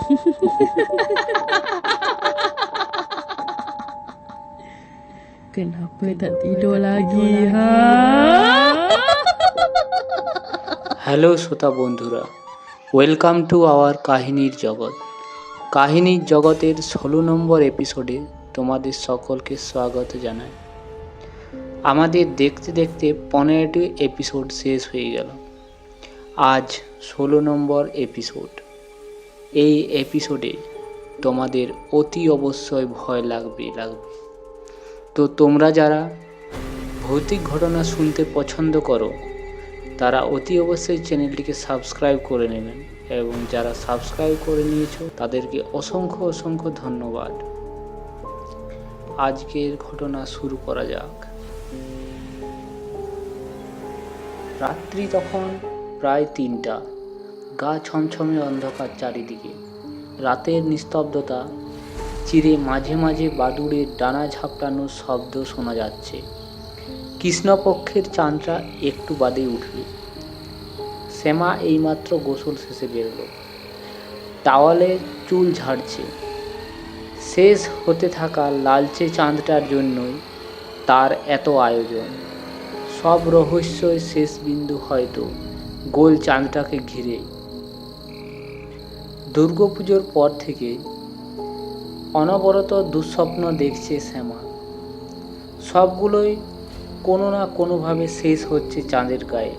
Kenapa tak tidur lagi, ha? Hello শ্রোতা বন্ধুরা welcome to our কাহিনীর জগৎ কাহিনীর জগতের ষোলো নম্বর এপিসোডে তোমাদের সকলকে স্বাগত জানাই। আমাদের দেখতে দেখতে পনেরোটি এপিসোড শেষ হয়ে গেল। আজ ষোলো নম্বর এপিসোড এই এপিসোডে তোমাদের অতি অবশ্যই ভয় লাগবে লাগবে। তো তোমরা যারা ভৌতিক ঘটনা শুনতে পছন্দ করো, তারা অতি অবশ্যই চ্যানেলটিকে সাবস্ক্রাইব করে নেবেন এবং যারা সাবস্ক্রাইব করে নিয়েছো, তাদেরকে অসংখ্য অসংখ্য ধন্যবাদ। আজকের ঘটনা শুরু করা যাক। রাত্রি তখন প্রায় তিনটা। গা ছমছমে অন্ধকার চারিদিকে। রাতের নিস্তব্ধতা, চিরে মাঝে মাঝে বাদুড়ের ডানা ঝাপটানোর শব্দ শোনা যাচ্ছে। কৃষ্ণপক্ষের চাঁদটা একটু বাদে উঠবে শ্যামা এইমাত্র গোসল শেষে বেরোলো। টাওয়ালে চুল ঝাড়ছে। শেষ হতে থাকা লালচে চাঁদটার জন্যই তার এত আয়োজন। সব রহস্যই শেষ বিন্দু হয়তো গোল চাঁদটাকে ঘিরে দুর্গাপুজোর পর থেকে অনবরত দুঃস্বপ্ন দেখছে শ্যামা। সবগুলোই কোনো না কোনোভাবে শেষ হচ্ছে চাঁদের গায়ে।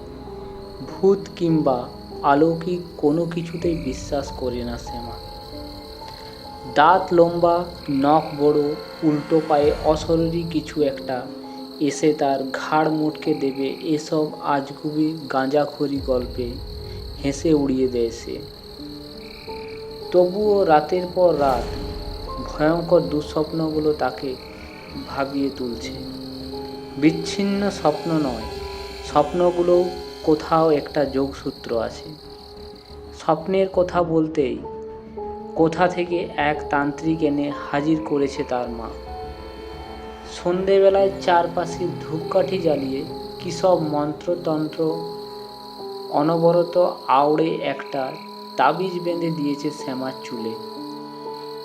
ভূত কিংবা আলৌকিক কোনো কিছুতেই বিশ্বাস করে না শ্যামা। দাঁত লম্বা, নখ বড়, উল্টো পায়ে অশরীরী কিছু একটা এসে তার ঘাড় মোটকে দেবে এসব আজগুবি গাঁজাখড়ি গল্পে হেসে উড়িয়ে দেয় সে। তবুও রাতের পর রাত ভয়ঙ্কর দুঃস্বপ্নগুলো তাকে ভাবিয়ে তুলছে। বিচ্ছিন্ন স্বপ্ন নয় স্বপ্নগুলো কোথাও একটা যোগসূত্র আছে। স্বপ্নের কথা বলতেই কোথা থেকে এক তান্ত্রিক এনে হাজির করেছে তার মা। সন্ধেবেলায় চারপাশে ধূপকাঠি জ্বালিয়ে কী সব মন্ত্রতন্ত্র, অনবরত আওড়ে একটা তাবিজ বেঁধে দিয়েছে শ্যামার চুলে।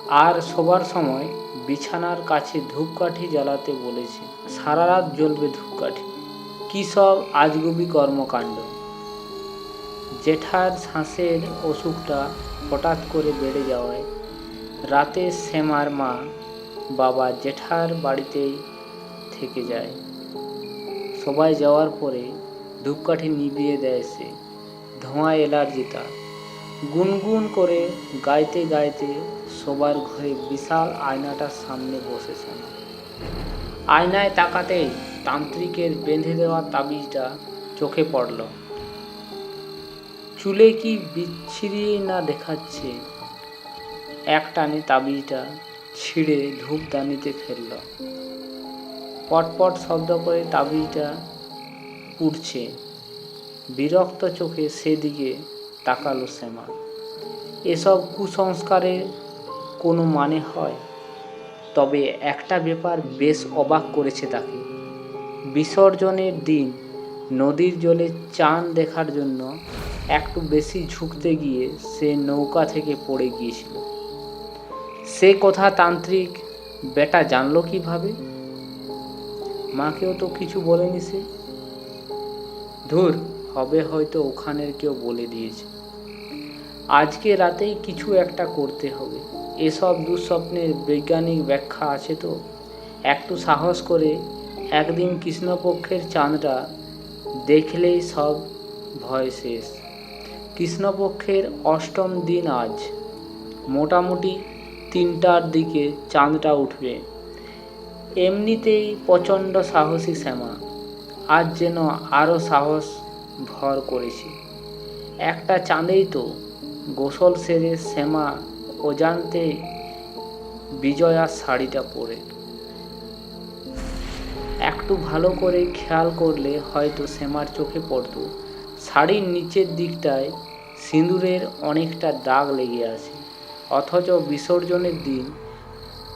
আর শোবার সময় বিছানার কাছে ধূপকাঠি জ্বালাতে বলেছে, সারা রাত জ্বলবে ধূপকাঠি। কী সব আজগুবি কর্মকাণ্ড? জেঠার শ্বাসের অসুখটা হঠাৎ করে বেড়ে যাওয়ায় রাতে শ্যামার মা বাবা জেঠার বাড়িতেই থেকে যায়। সবাই যাওয়ার পরে ধূপকাঠি নিভিয়ে দেয় সে। ধোঁয়া অ্যালার্জি তার। গুনগুন করে গাইতে গাইতে সবার ঘরে বিশাল আয়নাটার সামনে বসেছে না আয়নায় তাকাতেই তান্ত্রিকের বেঁধে দেওয়া তাবিজটা চোখে পড়ল। চুলে কি বিচ্ছিরি না দেখাচ্ছে? এক টানে তাবিজটা ছিঁড়ে ধূপদানিতে ফেলল। পটপট শব্দ করে তাবিজটা পুড়ছে বিরক্ত চোখে সেদিকে তাকালো শ্যামা এসব কুসংস্কারের কোনো মানে হয়? তবে একটা ব্যাপার বেশ অবাক করেছে তাকে। বিসর্জনের দিন নদীর জলে চাঁদ দেখার জন্য একটু বেশি ঝুঁকতে গিয়ে সে নৌকা থেকে পড়ে গিয়েছিল। সে কথা তান্ত্রিক বেটা জানলো কীভাবে? মাকেও তো কিছু বলেনি সে? ধুর, হবে হয়তো ওখানের কেউ বলে দিয়েছে। আজকে রাতেই কিছু একটা করতে হবে। এসব দুঃস্বপ্নের বৈজ্ঞানিক ব্যাখ্যা আছে তো? একটু সাহস করে একদিন কৃষ্ণপক্ষের চাঁদটা দেখলেই সব ভয় শেষ। কৃষ্ণপক্ষের অষ্টম দিন আজ। মোটামুটি তিনটার দিকে চাঁদটা উঠবে। এমনিতেই প্রচণ্ড সাহসী শ্যামা। আজ যেন আরও সাহস ভর করেছে। একটা চাঁদেই তো গোসল সেরে শ্যামা অজান্তে বিজয়ার শাড়িটা পরে। একটু ভালো করে খেয়াল করলে হয়তো শ্যামার চোখে পড়তো। শাড়ির নিচের দিকটায় সিঁদুরের অনেকটা দাগ লেগে আছে। অথচ বিসর্জনের দিন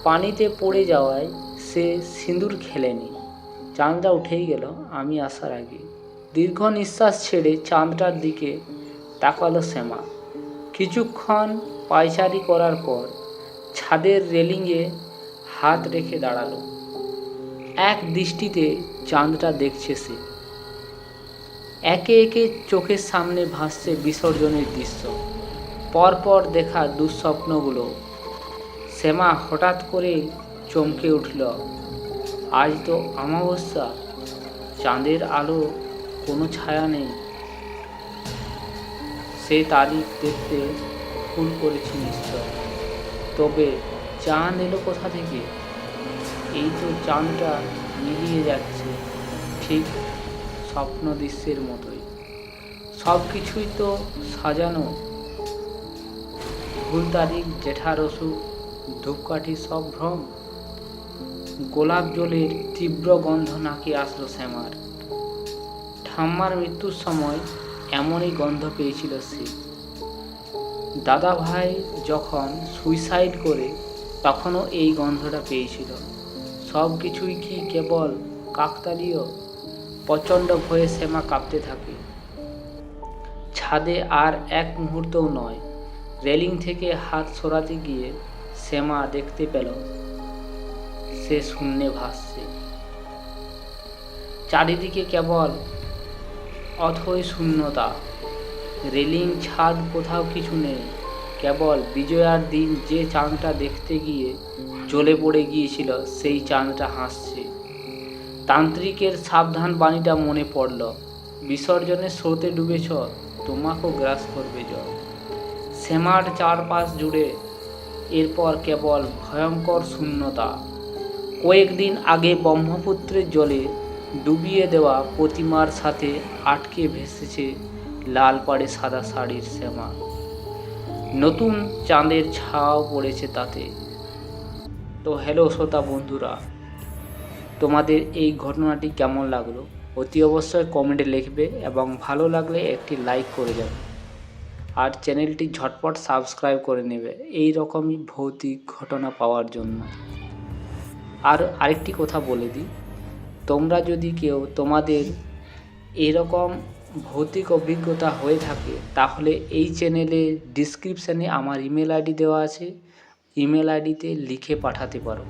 পানিতে পড়ে যাওয়ায় সে সিঁদুর খেলেনি। চাঁদটা উঠেই গেল আমি আসার আগে। দীর্ঘ নিঃশ্বাস ছেড়ে চাঁদটার দিকে তাকালো শ্যামা। কিছুক্ষণ পায়চারি করার পর ছাদের রেলিংয়ে হাত রেখে দাঁড়াল। এক দৃষ্টিতে চাঁদটা দেখছে সে। একে একে চোখের সামনে ভাসছে বিসর্জনের দৃশ্য। পরপর দেখা দুঃস্বপ্নগুলো। শ্যামা হঠাৎ করে চমকে উঠল, আজ তো অমাবস্যা। চাঁদের আলো কোনো ছায়া নেই। সে তারিখ দেখতে ভুল করেছে নিশ্চয়। তবে চাঁদ এলো কোথা থেকে? এই তো চাঁদটা মিলিয়ে যাচ্ছে ঠিক স্বপ্ন দৃশ্যের মতোই। সব কিছুই তো সাজানো। ভুল তারিখ, জেঠার অসুখ, ধূপকাঠি, সব ভ্রম। গোলাপ জলের তীব্র গন্ধ নাকি আসলো শ্যামার। ঠাম্মার মৃত্যুর সময় এমনই গন্ধ পেয়েছিল সে দাদা ভাই যখন সুইসাইড করে, তখনও এই গন্ধটা পেয়েছিল। সব কিছুই কি কেবল কাকতালীয়? প্রচণ্ড ভয়ে শ্যামা কাঁপতে থাকে। ছাদে আর এক মুহূর্তও নয়। রেলিং থেকে হাত সরাতে গিয়ে শ্যামা দেখতে পেল, সে শূন্যে ভাসছে। চারিদিকে কেবল অথই শূন্যতা। রেলিং ছাদ কোথাও কিছু নেই। কেবল বিজয়ার দিন যে চাঁদটা দেখতে গিয়ে জ্বলে পড়ে গিয়েছিল, সেই চাঁদটা হাসছে। তান্ত্রিকের সাবধান বাণীটা মনে পড়ল, বিসর্জনের স্রোতে ডুবেছ, তোমাকেও গ্রাস করবে জল। শ্যামার চারপাশ জুড়ে এরপর কেবল ভয়ঙ্কর শূন্যতা। কয়েকদিন আগে ব্রহ্মপুত্রের জলে ডুবিয়ে দেওয়া প্রতিমার সাথে আটকে ভেসেছে লাল পাড়ে সাদা শাড়ির শ্যামা। নতুন চাঁদের ছাও পড়েছে তাতে। তো হ্যালো শ্রোতা বন্ধুরা, তোমাদের এই ঘটনাটি কেমন লাগল? অতি অবশ্যই কমেন্টে লিখবে এবং ভালো লাগলে একটি লাইক করে যাবে। আর চ্যানেলটি ঝটপট সাবস্ক্রাইব করে নেবে এই রকমই ভৌতিক ঘটনা পাওয়ার জন্য। আর আরেকটি কথা বলে দিই তোমরা যদি কেউ তোমাদের এরকম ভৌতিক অভিজ্ঞতা হয়ে থাকে, তাহলে এই চ্যানেলে ডিসক্রিপশানে আমার ইমেল আইডি দেওয়া আছে। ইমেল আইডিতে লিখে পাঠাতে পারো।